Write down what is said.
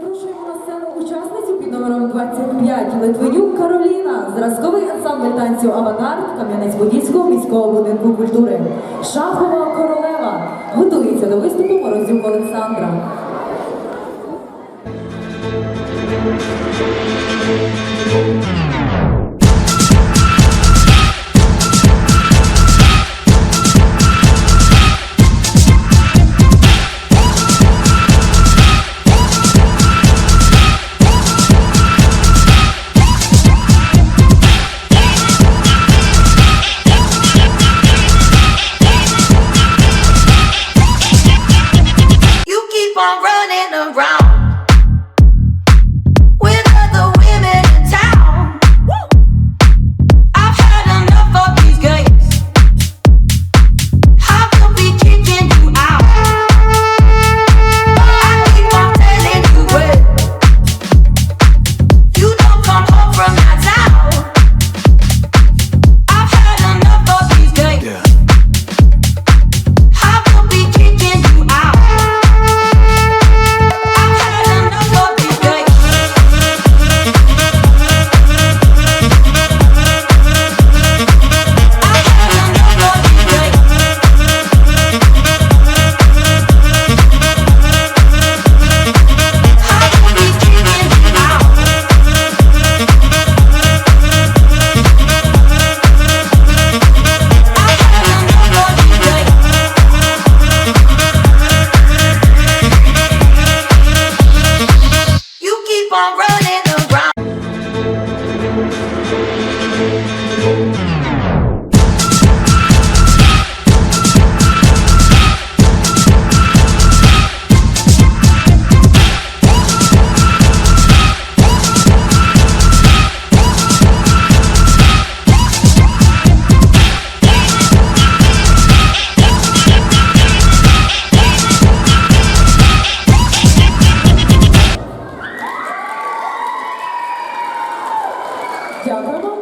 Запрошуємо на сцену учасницю під номером 25 Литвинюк Кароліна, зразковий ансамбль танців Авангард Кам'янець-Подільського міського будинку культури. Шахова королева готується до виступу Морозюк Олександра. Дякуємо.